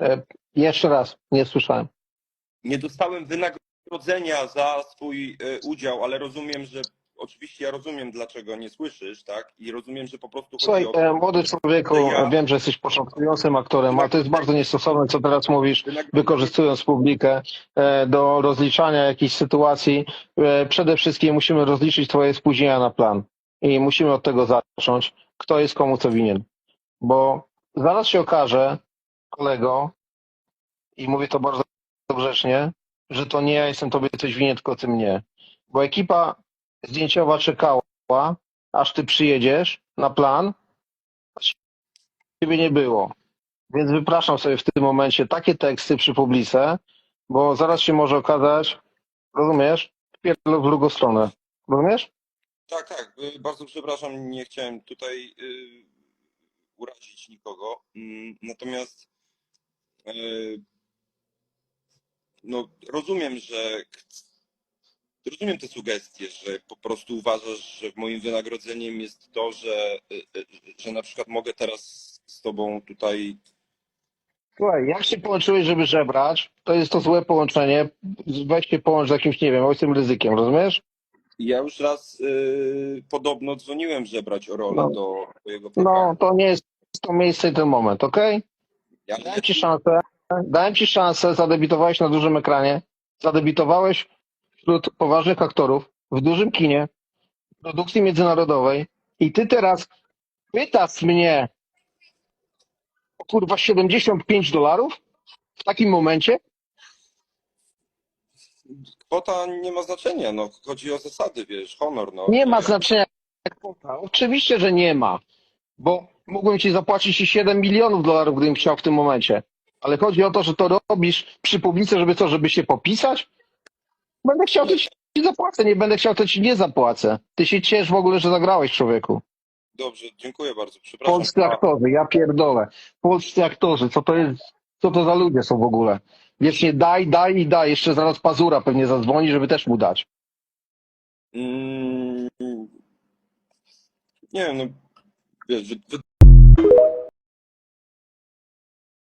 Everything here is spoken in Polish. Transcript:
E, jeszcze raz, nie słyszałem. Nie dostałem wynagrodzenia za swój e, udział, ale rozumiem, że oczywiście ja rozumiem, dlaczego nie słyszysz, tak? I rozumiem, że po prostu Słuchaj, chodzi o e, młody człowieku, ja- wiem, że jesteś początkującym aktorem, ale to jest bardzo niestosowne, co teraz mówisz, wykorzystując publikę do rozliczania jakichś sytuacji. Przede wszystkim musimy rozliczyć twoje spóźnienia na plan i musimy od tego zacząć, kto jest komu co winien. Bo zaraz się okaże, kolego, i mówię to bardzo grzecznie, że to nie ja jestem tobie coś winien, tylko ty mnie. Bo ekipa zdjęciowa czekała, aż ty przyjedziesz na plan, a ciebie nie było. Więc wypraszam sobie w tym momencie takie teksty przy publice, bo zaraz się może okazać, rozumiesz, pierdolę w drugą stronę. Rozumiesz? Tak, tak. y, Bardzo przepraszam, nie chciałem tutaj y, urazić nikogo. Mm, Natomiast no, rozumiem, że rozumiem te sugestie, że po prostu uważasz, że moim wynagrodzeniem jest to, że, y, y, że na przykład mogę teraz z tobą tutaj Słuchaj, jak się połączyłeś, żeby żebrać, to jest to złe połączenie. Weź się połącz z jakimś, nie wiem, ojcem ryzykiem, rozumiesz? Ja już raz podobno dzwoniłem żebrać o rolę No. do twojego programu. No, to nie jest to miejsce i ten moment, okej? Ja Dałem ci szansę, dałem ci szansę, zadebiutowałeś na dużym ekranie, zadebiutowałeś wśród poważnych aktorów w dużym kinie, produkcji międzynarodowej i ty teraz pytasz mnie o kurwa 75 dolarów w takim momencie? Kwota nie ma znaczenia, no. Chodzi o zasady, wiesz, honor, no. Nie ma znaczenia. kwota. Oczywiście, że nie ma, bo mógłbym ci zapłacić i 7 milionów dolarów, gdybym chciał w tym momencie. Ale chodzi o to, że to robisz przy publice, żeby co, żeby się popisać? Będę chciał, to ci zapłacę, nie będę chciał, to ci nie zapłacę. Ty się ciesz w ogóle, że zagrałeś, człowieku. Dobrze, dziękuję bardzo, przepraszam. Polscy aktorzy, ja pierdolę. Polscy aktorzy, co to jest, co to za ludzie są w ogóle? Wiecznie daj, daj i daj. Jeszcze zaraz Pazura pewnie zadzwoni, żeby też mu dać. Mm, nie wiem, no, wiesz,